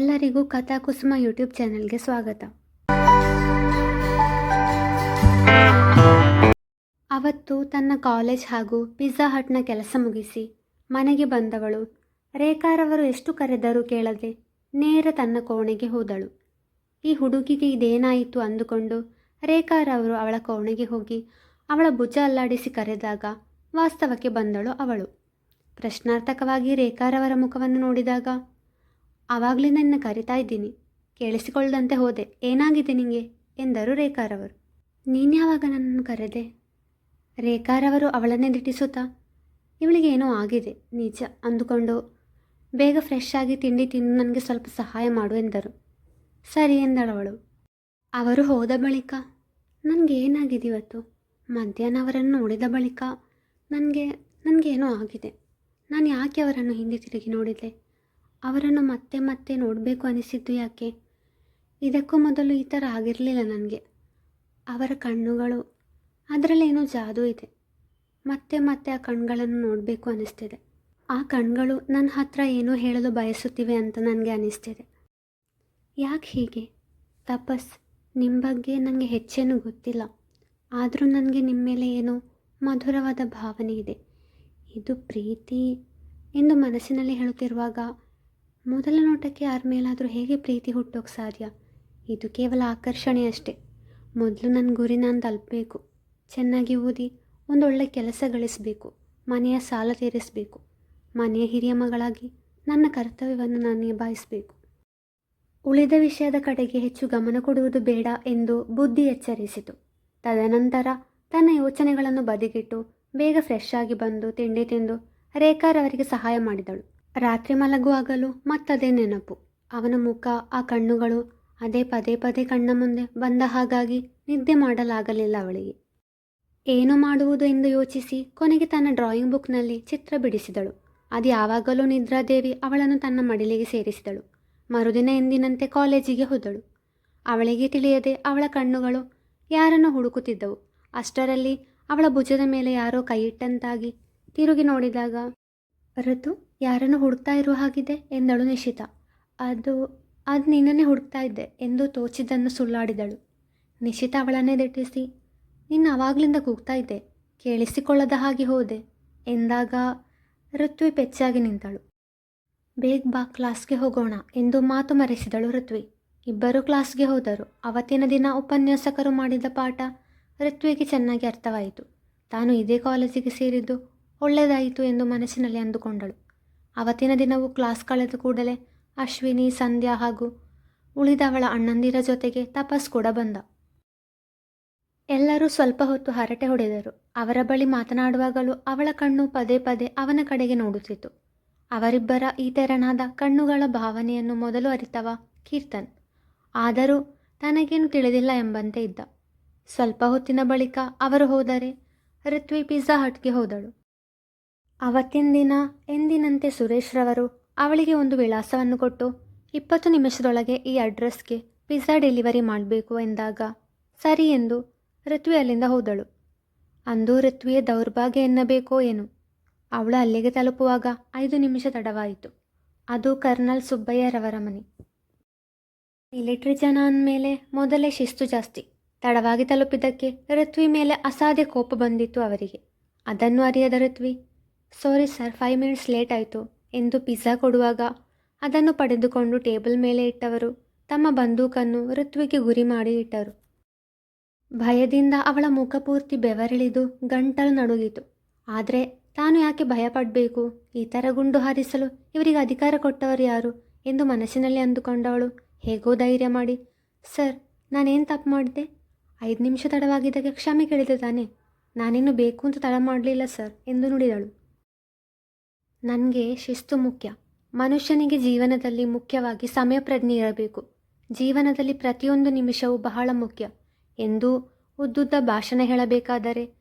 ಎಲ್ಲರಿಗೂ ಕಥಾ ಕುಸುಮ ಯೂಟ್ಯೂಬ್ ಚಾನೆಲ್ಗೆ ಸ್ವಾಗತ. ಅವತ್ತು ತನ್ನ ಕಾಲೇಜ್ ಹಾಗೂ ಪಿಜ್ಜಾ ಹಟ್ನ ಕೆಲಸ ಮುಗಿಸಿ ಮನೆಗೆ ಬಂದವಳು ರೇಖಾರವರು ಎಷ್ಟು ಕರೆದರೂ ಕೇಳದೆ ನೇರ ತನ್ನ ಕೋಣೆಗೆ ಹೋದಳು. ಈ ಹುಡುಗಿಗೆ ಇದೇನಾಯಿತು ಅಂದುಕೊಂಡು ರೇಖಾರವರು ಅವಳ ಕೋಣೆಗೆ ಹೋಗಿ ಅವಳ ಭುಜ ಅಲ್ಲಾಡಿಸಿ ಕರೆದಾಗ ವಾಸ್ತವಕ್ಕೆ ಬಂದಳು ಅವಳು. ಪ್ರಶ್ನಾರ್ಥಕವಾಗಿ ರೇಖಾರವರ ಮುಖವನ್ನು ನೋಡಿದಾಗ ಆವಾಗಲೇ ನಿನ್ನ ಕರಿತಾ ಇದ್ದೀನಿ. ಕೇಳಿಸಿಕೊಳ್ಳದಂತೆ ಹೋದೆ. ಏನಾಗಿದೆ ನಿಂಗೆ? ಎಂದರು ರೇಖಾರವರು. ನೀನು ಯಾವಾಗ ನನ್ನನ್ನು ಕರೆದೆ? ರೇಖಾರವರು ಅವಳನ್ನೇ ದಿಟ್ಟಿಸುತ್ತಾ? ಇವಳಿಗೆ ಏನೋ ಆಗಿದೆ. ನಿಜ, ಅಂದುಕೊಂಡು. ಬೇಗ ಫ್ರೆಶ್ ಆಗಿ ತಿಂಡಿ ತಿಂದು ನನಗೆ ಸ್ವಲ್ಪ ಸಹಾಯ ಮಾಡು ಎಂದರು. ಸರಿ ಎಂದಳವಳು ಅವರು ಹೋದ ಬಳಿಕ? ನನಗೆ ಏನಾಗಿದೆ ಇವತ್ತು? ಮಧ್ಯಾಹ್ನ ಅವರನ್ನು ನೋಡಿದ ಬಳಿಕ? ನನಗೆ ನನಗೇನೋ ಆಗಿದೆ. ನಾನು ಯಾಕೆ ಅವರನ್ನು ಹಿಂದೆ ತಿರುಗಿ ನೋಡಿದೆ? ಅವರನ್ನು ಮತ್ತೆ ಮತ್ತೆ ನೋಡಬೇಕು ಅನಿಸಿದ್ದು ಯಾಕೆ? ಇದಕ್ಕೂ ಮೊದಲು ಈ ಥರ ಆಗಿರಲಿಲ್ಲ ನನಗೆ. ಅವರ ಕಣ್ಣುಗಳು ಅದರಲ್ಲೇನೋ ಜಾದೂ ಇದೆ. ಮತ್ತೆ ಮತ್ತೆ ಆ ಕಣ್ಗಳನ್ನು ನೋಡಬೇಕು ಅನಿಸ್ತಿದೆ. ಆ ಕಣ್ಗಳು ನನ್ನ ಹತ್ರ ಏನೋ ಹೇಳಲು ಬಯಸುತ್ತಿವೆ ಅಂತ ನನಗೆ ಅನಿಸ್ತಿದೆ. ಯಾಕೆ ಹೀಗೆ? ತಪಸ್ ನಿಮ್ಮ ಬಗ್ಗೆ ನನಗೆ ಹೆಚ್ಚೇನು ಗೊತ್ತಿಲ್ಲ. ಆದರೂ ನನಗೆ ನಿಮ್ಮ ಮೇಲೆ ಏನೋ ಮಧುರವಾದ ಭಾವನೆ ಇದೆ. ಇದು ಪ್ರೀತಿ ಎಂದು ಮನಸ್ಸಿನಲ್ಲಿ ಹೇಳುತ್ತಿರುವಾಗ ಮೊದಲ ನೋಟಕ್ಕೆ ಯಾರ ಮೇಲಾದರೂ ಹೇಗೆ ಪ್ರೀತಿ ಹುಟ್ಟೋಕೆ ಸಾಧ್ಯ? ಇದು ಕೇವಲ ಆಕರ್ಷಣೆ ಅಷ್ಟೇ. ಮೊದಲು ನನ್ನ ಗುರಿ ನಾನು ತಲುಪಬೇಕು ಚೆನ್ನಾಗಿ ಓದಿ, ಒಂದೊಳ್ಳೆ ಕೆಲಸ ಗಳಿಸಬೇಕು. ಮನೆಯ ಸಾಲ ತೀರಿಸಬೇಕು. ಮನೆಯ ಹಿರಿಯ ಮಗಳಾಗಿ ನನ್ನ ಕರ್ತವ್ಯವನ್ನು ನಾನು ನಿಭಾಯಿಸಬೇಕು. ಉಳಿದ ವಿಷಯದ ಕಡೆಗೆ ಹೆಚ್ಚು ಗಮನ ಕೊಡುವುದು ಬೇಡ ಎಂದು ಬುದ್ಧಿ ಎಚ್ಚರಿಸಿತು. ತದನಂತರ ತನ್ನ ಯೋಚನೆಗಳನ್ನು ಬದಿಗಿಟ್ಟು, ಬೇಗ ಫ್ರೆಶ್ ಆಗಿ ಬಂದು ತಿಂಡಿ ತಿಂದು ರೇಖಾರವರಿಗೆ ಸಹಾಯ ಮಾಡಿದಳು. ರಾತ್ರಿ ಮಲಗುವಾಗಲೂ ಮತ್ತದೇ ನೆನಪು. ಅವನ ಮುಖ, ಆ ಕಣ್ಣುಗಳು, ಅದೇ ಪದೇ ಪದೇ ಕಣ್ಣ ಮುಂದೆ ಬಂದ ಹಾಗಾಗಿ ನಿದ್ದೆ ಮಾಡಲಾಗಲಿಲ್ಲ ಅವಳಿಗೆ. ಏನು ಮಾಡುವುದು ಎಂದು ಯೋಚಿಸಿ ಕೊನೆಗೆ ತನ್ನ ಡ್ರಾಯಿಂಗ್ ಬುಕ್ನಲ್ಲಿ ಚಿತ್ರ ಬಿಡಿಸಿದಳು. ಅದು ಯಾವಾಗಲೂ ನಿದ್ರಾದೇವಿ ಅವಳನ್ನು ತನ್ನ ಮಡಿಲಿಗೆ ಸೇರಿಸಿದಳು. ಮರುದಿನ ಎಂದಿನಂತೆ ಕಾಲೇಜಿಗೆ ಹೋದಳು. ಅವಳಿಗೆ ತಿಳಿಯದೆ ಅವಳ ಕಣ್ಣುಗಳು ಯಾರನ್ನು ಹುಡುಕುತ್ತಿದ್ದವು. ಅಷ್ಟರಲ್ಲಿ ಅವಳ ಭುಜದ ಮೇಲೆ ಯಾರೋ ಕೈಯಿಟ್ಟಂತಾಗಿ ತಿರುಗಿ ನೋಡಿದಾಗ, ಋತು ಯಾರನ್ನು ಹುಡುಕ್ತಾ ಇರುವ ಹಾಗಿದೆ ಎಂದಳು ನಿಶಿತ. ಅದು ಅದು ನಿನ್ನನ್ನೇ ಹುಡುಕ್ತಾ ಇದ್ದೆ ಎಂದು ತೋಚಿದ್ದನ್ನು ಸುಳ್ಳಾಡಿದಳು. ನಿಶಿತ ಅವಳನ್ನೇ ದಿಟ್ಟಿಸಿ, ನಿನ್ನ ಅವಾಗಲಿಂದ ಕೂಗ್ತಾ ಇದ್ದೆ, ಕೇಳಿಸಿಕೊಳ್ಳದ ಹಾಗೆ ಹೋದೆ ಎಂದಾಗ ಋತ್ವಿ ಪೆಚ್ಚಾಗಿ ನಿಂತಳು. ಬೇಗ ಬಾ ಕ್ಲಾಸ್ಗೆ ಹೋಗೋಣ ಎಂದು ಮಾತು ಮರೆಸಿದಳು ಋತ್ವಿ. ಇಬ್ಬರು ಕ್ಲಾಸ್ಗೆ ಹೋದರು. ಅವತ್ತಿನ ದಿನ ಉಪನ್ಯಾಸಕರು ಮಾಡಿದ ಪಾಠ ಋತ್ವಿಗೆ ಚೆನ್ನಾಗಿ ಅರ್ಥವಾಯಿತು. ತಾನು ಇದೇ ಕಾಲೇಜಿಗೆ ಸೇರಿದ್ದು ಒಳ್ಳೆಯದಾಯಿತು ಎಂದು ಮನಸ್ಸಿನಲ್ಲಿ ಅಂದುಕೊಂಡಳು. ಅವತ್ತಿನ ದಿನವೂ ಕ್ಲಾಸ್ ಕಳೆದ ಕೂಡಲೇ ಅಶ್ವಿನಿ, ಸಂಧ್ಯಾ ಹಾಗೂ ಉಳಿದವಳ ಅಣ್ಣಂದಿರ ಜೊತೆಗೆ ತಪಸ್ ಕೂಡ ಬಂದ. ಎಲ್ಲರೂ ಸ್ವಲ್ಪ ಹೊತ್ತು ಹರಟೆ ಹೊಡೆದರು. ಅವರ ಬಳಿ ಮಾತನಾಡುವಾಗಲೂ ಅವಳ ಕಣ್ಣು ಪದೇ ಪದೇ ಅವನ ಕಡೆಗೆ ನೋಡುತ್ತಿತ್ತು. ಅವರಿಬ್ಬರ ಈ ತೆರನಾದ ಕಣ್ಣುಗಳ ಭಾವನೆಯನ್ನು ಮೊದಲು ಅರಿತವ ಕೀರ್ತನ್. ಆದರೂ ತನಗೇನು ತಿಳಿದಿಲ್ಲ ಎಂಬಂತೆ ಇದ್ದ. ಸ್ವಲ್ಪ ಹೊತ್ತಿನ ಬಳಿಕ ಅವರು ಹೋದರೆ ಋತ್ವಿ ಪಿಜ್ಜಾ ಹಟ್ಗೆ ಹೋದಳು. ಅವತ್ತಿನ ದಿನ ಎಂದಿನಂತೆ ಸುರೇಶ್ರವರು ಅವಳಿಗೆ ಒಂದು ವಿಳಾಸವನ್ನು ಕೊಟ್ಟು ಇಪ್ಪತ್ತು ನಿಮಿಷದೊಳಗೆ ಈ ಅಡ್ರೆಸ್ಗೆ ಪಿಜ್ಜಾ ಡೆಲಿವರಿ ಮಾಡಬೇಕು ಎಂದಾಗ, ಸರಿ ಎಂದು ಋತ್ವಿ ಅಲ್ಲಿಂದ ಹೋದಳು. ಅಂದು ಋತ್ವಿಯ ದೌರ್ಭಾಗ್ಯ ಎನ್ನಬೇಕೋ ಏನು? ಅವಳು ಅಲ್ಲಿಗೆ ತಲುಪುವಾಗ ಐದು ನಿಮಿಷ ತಡವಾಯಿತು. ಅದು ಕರ್ನಲ್ ಸುಬ್ಬಯ್ಯರವರ ಮನೆ. ಮಿಲಿಟ್ರಿ ಜನ ಅಂದಮೇಲೆ ಮೊದಲೇ ಶಿಸ್ತು ಜಾಸ್ತಿ. ತಡವಾಗಿ ತಲುಪಿದ್ದಕ್ಕೆ ಋತ್ವಿ ಮೇಲೆ ಅಸಾಧ್ಯ ಕೋಪ ಬಂದಿತ್ತು ಅವರಿಗೆ. ಅದನ್ನು ಅರಿಯದ Ritvi sorry sir five minutes late ಆಯಿತು. ಎಂದು ಪಿಜ್ಜಾ ಕೊಡುವಾಗ ಅದನ್ನು ಪಡೆದುಕೊಂಡು ಟೇಬಲ್ ಮೇಲೆ ಇಟ್ಟವರು. ತಮ್ಮ ಬಂದೂಕನ್ನು ಋತ್ವಿಗೆ ಗುರಿ ಮಾಡಿ ಇಟ್ಟರು. ಭಯದಿಂದ ಅವಳ ಮುಖ ಪೂರ್ತಿ ಬೆವರಿಳಿದು ಗಂಟಲು ನಡುಗಿತು. ಆದರೆ ತಾನು ಯಾಕೆ ಭಯಪಡಬೇಕು? ಈ ಥರ ಗುಂಡು ಹಾರಿಸಲು ಇವರಿಗೆ ಅಧಿಕಾರ ಕೊಟ್ಟವರು ಯಾರು? ಎಂದು ಮನಸ್ಸಿನಲ್ಲಿ ಅಂದುಕೊಂಡವಳು ಹೇಗೋ ಧೈರ್ಯ ಮಾಡಿ, ಸರ್, ನಾನೇನು ತಪ್ಪು ಮಾಡಿದೆ? ಐದು ನಿಮಿಷ ತಡವಾಗಿದ್ದಕ್ಕೆ ಕ್ಷಮೆ ಕೇಳಿದೆ ತಾನೆ? ನಾನೇನು ಬೇಕು ಅಂತ ತಡ ಮಾಡಲಿಲ್ಲ ಸರ್, ಎಂದು ನುಡಿದಳು. ನನಗೆ ಶಿಸ್ತು ಮುಖ್ಯ. ಮನುಷ್ಯನಿಗೆ ಜೀವನದಲ್ಲಿ ಮುಖ್ಯವಾಗಿ ಸಮಯ ಪ್ರಜ್ಞೆ ಇರಬೇಕು. ಜೀವನದಲ್ಲಿ ಪ್ರತಿಯೊಂದು ನಿಮಿಷವೂ ಬಹಳ ಮುಖ್ಯ. ಎಂದು ಉದ್ದುದ್ದ ಭಾಷಣ ಹೇಳಬೇಕಾದರೆ,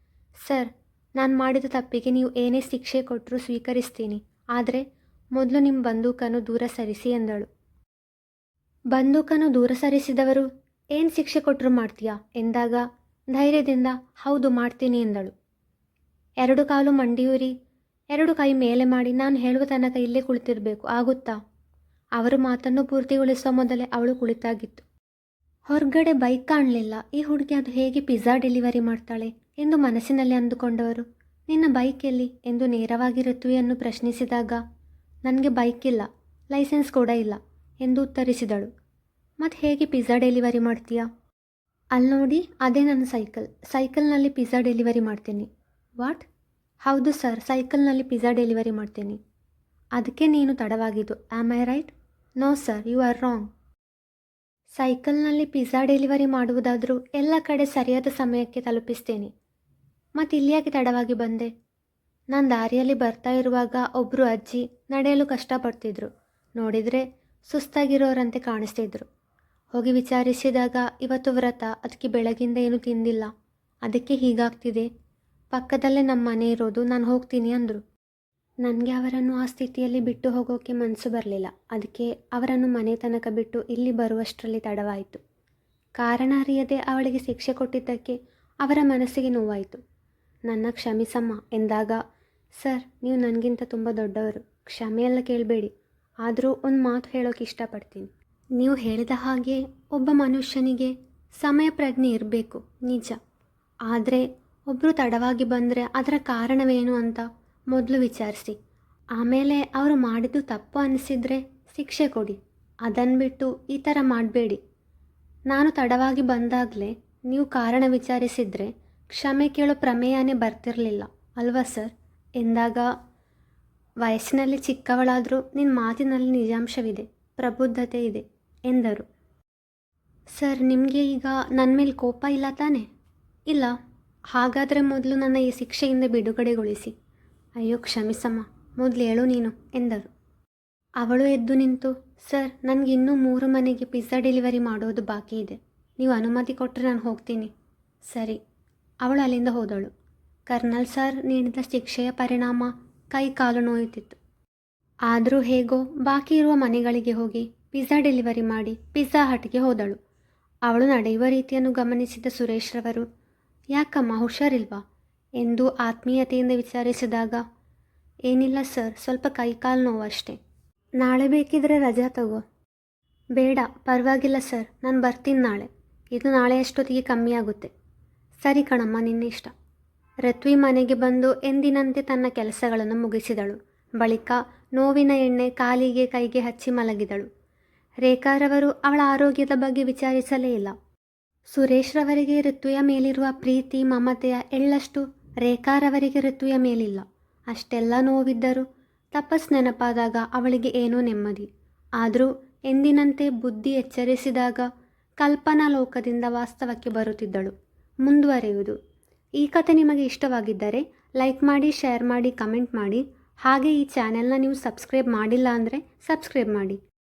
ಸರ್, ನಾನು ಮಾಡಿದ ತಪ್ಪಿಗೆ ನೀವು ಏನೇ ಶಿಕ್ಷೆ ಕೊಟ್ಟರೂ ಸ್ವೀಕರಿಸ್ತೀನಿ. ಆದರೆ, ಮೊದಲು ನಿಮ್ಮ ಬಂದೂಕನ್ನು ದೂರ ಸರಿಸಿ ಎಂದಳು. ಬಂದೂಕನ್ನು ದೂರ ಸರಿಸಿದವರು ಏನು ಶಿಕ್ಷೆ ಕೊಟ್ಟರು ಮಾಡ್ತೀಯಾ? ಎಂದಾಗ, ಧೈರ್ಯದಿಂದ, ಹೌದು, ಮಾಡ್ತೀನಿ ಎಂದಳು. ಎರಡು ಕಾಲು ಮಂಡಿಯೂರಿ ಎರಡು ಕೈ ಮೇಲೆ ಮಾಡಿ ನಾನು ಹೇಳುವ ತನಕ ಇಲ್ಲೇ ಕುಳಿತಿರಬೇಕು. ಆಗುತ್ತಾ? ಅವರ ಮಾತನ್ನು ಪೂರ್ತಿಗೊಳಿಸುವ ಮೊದಲೇ ಅವಳು ಕುಳಿತಾಗಿತ್ತು. ಹೊರಗಡೆ ಬೈಕ್ ಕಾಣಲಿಲ್ಲ. ಈ ಹುಡುಗಿ ಅದು ಹೇಗೆ ಪಿಜ್ಜಾ ಡೆಲಿವರಿ ಮಾಡ್ತಾಳೆ ಎಂದು ಮನಸ್ಸಿನಲ್ಲಿ ಅಂದುಕೊಂಡವರು. ನಿನ್ನ ಬೈಕ್ ಎಲ್ಲಿ? ಎಂದು ನೇರವಾಗಿ ಋತುವಿಯನ್ನು ಪ್ರಶ್ನಿಸಿದಾಗ, ನನಗೆ ಬೈಕ್ ಇಲ್ಲ, ಲೈಸೆನ್ಸ್ ಕೂಡ ಇಲ್ಲ ಎಂದು ಉತ್ತರಿಸಿದಳು. ಮತ್ತು ಹೇಗೆ ಪಿಜ್ಜಾ ಡೆಲಿವರಿ ಮಾಡ್ತೀಯಾ? ಅಲ್ಲಿ ನೋಡಿ ಅದೇ ನನ್ನ ಸೈಕಲ್. ಸೈಕಲ್ನಲ್ಲಿ ಪಿಜ್ಜಾ ಡೆಲಿವರಿ ಮಾಡ್ತೀನಿ. ವಾಟ್? ಹೌದು ಸರ್, ಸೈಕಲ್ನಲ್ಲಿ ಪಿಜ್ಜಾ ಡೆಲಿವರಿ ಮಾಡ್ತೀನಿ. ಅದಕ್ಕೆ ನೀನು ತಡವಾಗಿದ್ದು am I right no sir you are wrong ಸೈಕಲ್ನಲ್ಲಿ pizza delivery ಮಾಡುವುದಾದರೂ ಎಲ್ಲ ಕಡೆ ಸರಿಯಾದ ಸಮಯಕ್ಕೆ ತಲುಪಿಸ್ತೇನೆ. ಮತ್ತು ಇಲ್ಲಿಯಾಗಿ ತಡವಾಗಿ ಬಂದೆ. ನಾನು ದಾರಿಯಲ್ಲಿ ಬರ್ತಾ ಇರುವಾಗ ಒಬ್ಬರು ಅಜ್ಜಿ ನಡೆಯಲು ಕಷ್ಟಪಡ್ತಿದ್ರು. ನೋಡಿದರೆ ಸುಸ್ತಾಗಿರೋರಂತೆ ಕಾಣಿಸ್ತಿದ್ರು. ಹೋಗಿ ವಿಚಾರಿಸಿದಾಗ, ಇವತ್ತು ವ್ರತ ಅದಕ್ಕೆ ಬೆಳಗಿಂದ ಏನು ತಿಂದಿಲ್ಲ. ಅದಕ್ಕೆ ಹೀಗಾಗ್ತಿದೆ. ಪಕ್ಕದಲ್ಲೇ ನಮ್ಮ ಮನೆ ಇರೋದು, ನಾನು ಹೋಗ್ತೀನಿ ಅಂದರು. ನನಗೆ ಅವರನ್ನು ಆ ಸ್ಥಿತಿಯಲ್ಲಿ ಬಿಟ್ಟು ಹೋಗೋಕ್ಕೆ ಮನಸ್ಸು ಬರಲಿಲ್ಲ. ಅದಕ್ಕೆ ಅವರನ್ನು ಮನೆ ತನಕ ಬಿಟ್ಟು ಇಲ್ಲಿ ಬರುವಷ್ಟರಲ್ಲಿ ತಡವಾಯಿತು. ಕಾರಣ ಅರಿಯದೆ ಅವಳಿಗೆ ಶಿಕ್ಷೆ ಕೊಟ್ಟಿದ್ದಕ್ಕೆ ಅವರ ಮನಸ್ಸಿಗೆ ನೋವಾಯಿತು. ನನ್ನ ಕ್ಷಮಿಸಮ್ಮ ಎಂದಾಗ, ಸರ್, ನೀವು ನನಗಿಂತ ತುಂಬ ದೊಡ್ಡವರು. ಕ್ಷಮೆಯೆಲ್ಲ ಕೇಳಬೇಡಿ. ಆದರೂ ಒಂದು ಮಾತು ಹೇಳೋಕೆ ಇಷ್ಟಪಡ್ತೀನಿ. ನೀವು ಹೇಳಿದ ಹಾಗೆ ಒಬ್ಬ ಮನುಷ್ಯನಿಗೆ ಸಮಯ ಪ್ರಜ್ಞೆ ಇರಬೇಕು, ನಿಜ. ಆದರೆ ಒಬ್ಬರು ತಡವಾಗಿ ಬಂದರೆ ಅದರ ಕಾರಣವೇನು ಅಂತ ಮೊದಲು ವಿಚಾರಿಸಿ. ಆಮೇಲೆ ಅವರು ಮಾಡಿದ್ದು ತಪ್ಪು ಅನಿಸಿದರೆ ಶಿಕ್ಷೆ ಕೊಡಿ. ಅದನ್ನು ಬಿಟ್ಟು ಈ ಥರ ಮಾಡಬೇಡಿ. ನಾನು ತಡವಾಗಿ ಬಂದಾಗಲೇ ನೀವು ಕಾರಣ ವಿಚಾರಿಸಿದರೆ ಕ್ಷಮೆ ಕೇಳೋ ಪ್ರಮೇಯನೇ ಬರ್ತಿರಲಿಲ್ಲ. ಅಲ್ವಾ ಸರ್? ಎಂದಾಗ, ವಯಸ್ಸಿನಲ್ಲಿ ಚಿಕ್ಕವಳಾದರೂ ನಿನ್ನ ಮಾತಿನಲ್ಲಿ ನಿಜಾಂಶವಿದೆ, ಪ್ರಬುದ್ಧತೆ ಇದೆ ಎಂದರು. ಸರ್, ನಿಮಗೆ ಈಗ ನನ್ನ ಮೇಲೆ ಕೋಪ ಇಲ್ಲ ತಾನೇ? ಇಲ್ಲ. ಹಾಗಾದರೆ ಮೊದಲು ನನ್ನ ಈ ಶಿಕ್ಷೆಯಿಂದ ಬಿಡುಗಡೆಗೊಳಿಸಿ. ಅಯ್ಯೋ, ಕ್ಷಮಿಸಮ್ಮ. ಮೊದಲು ಹೇಳು ನೀನು ಎಂದರು ಅವಳು ಎದ್ದು ನಿಂತು, ಸರ್ ನನಗೆ ಇನ್ನೂ ಮೂರು ಮನೆಗೆ ಪಿಜ್ಜಾ ಡೆಲಿವರಿ ಮಾಡೋದು ಬಾಕಿ ಇದೆ. ನೀವು ಅನುಮತಿ ಕೊಟ್ಟರೆ ನಾನು ಹೋಗ್ತೀನಿ. ಸರಿ, ಅವಳು ಅಲ್ಲಿಂದ ಹೋದಳು. ಕರ್ನಲ್ ಸರ್ ನೀಡಿದ ಶಿಕ್ಷೆಯ ಪರಿಣಾಮ ಕೈ ಕಾಲು ನೋಯುತ್ತಿತ್ತು. ಆದರೂ ಹೇಗೋ, ಬಾಕಿ ಇರುವ ಮನೆಗಳಿಗೆ ಹೋಗಿ ಪಿಜ್ಜಾ ಡೆಲಿವರಿ ಮಾಡಿ ಪಿಜ್ಜಾ ಹಟ್ಗೆ ಹೋದಳು. ಅವಳು ನಡೆಯುವ ರೀತಿಯನ್ನು ಗಮನಿಸಿದ ಸುರೇಶ್ರವರು ಯಾಕಮ್ಮ ಹುಷಾರಿಲ್ವಾ? ಎಂದು ಆತ್ಮೀಯತೆಯಿಂದ ವಿಚಾರಿಸಿದಾಗ, ಏನಿಲ್ಲ ಸರ್, ಸ್ವಲ್ಪ ಕೈಕಾಲು ನೋವು ಅಷ್ಟೇ ನಾಳೆ ಬೇಕಿದ್ರೆ ರಜಾ ತಗೋ. ಬೇಡ, ಪರವಾಗಿಲ್ಲ ಸರ್, ನಾನು ಬರ್ತೀನಿ ನಾಳೆ. ಇದು ನಾಳೆ ಅಷ್ಟೊತ್ತಿಗೆ ಕಮ್ಮಿ ಆಗುತ್ತೆ. ಸರಿ ಕಣಮ್ಮ ನಿನ್ನಿಷ್ಟ ರತ್ವಿ ಮನೆಗೆ ಬಂದು ಎಂದಿನಂತೆ ತನ್ನ ಕೆಲಸಗಳನ್ನು ಮುಗಿಸಿದಳು. ಬಳಿಕ ನೋವಿನ ಎಣ್ಣೆ ಕಾಲಿಗೆ ಕೈಗೆ ಹಚ್ಚಿ ಮಲಗಿದಳು. ರೇಖಾರವರು ಅವಳ ಆರೋಗ್ಯದ ಬಗ್ಗೆ ವಿಚಾರಿಸಲೇ ಇಲ್ಲ. ಸುರೇಶ್ ಋತುವಿಯ ಮೇಲಿರುವ ಪ್ರೀತಿ, ಮಮತೆಯ ಎಳ್ಳಷ್ಟು ರೇಖಾರವರಿಗೆ ಋತುಯ ಮೇಲಿಲ್ಲ. ಅಷ್ಟೆಲ್ಲ ನೋವಿದ್ದರೂ ತಪಸ್ ನೆನಪಾದಾಗ ಅವಳಿಗೆ ಏನೋ ನೆಮ್ಮದಿ. ಆದರೂ ಎಂದಿನಂತೆ ಬುದ್ಧಿ ಎಚ್ಚರಿಸಿದಾಗ ಕಲ್ಪನಾ ಲೋಕದಿಂದ ವಾಸ್ತವಕ್ಕೆ ಬರುತ್ತಿದ್ದಳು. ಮುಂದುವರೆಯುವುದು. ಈ ಕಥೆ ನಿಮಗೆ ಇಷ್ಟವಾಗಿದ್ದರೆ ಲೈಕ್ ಮಾಡಿ, ಶೇರ್ ಮಾಡಿ, ಕಮೆಂಟ್ ಮಾಡಿ. ಹಾಗೆ ಈ ಚಾನೆಲ್ನ ನೀವು ಸಬ್ಸ್ಕ್ರೈಬ್ ಮಾಡಿಲ್ಲ ಅಂದರೆ ಸಬ್ಸ್ಕ್ರೈಬ್ ಮಾಡಿ.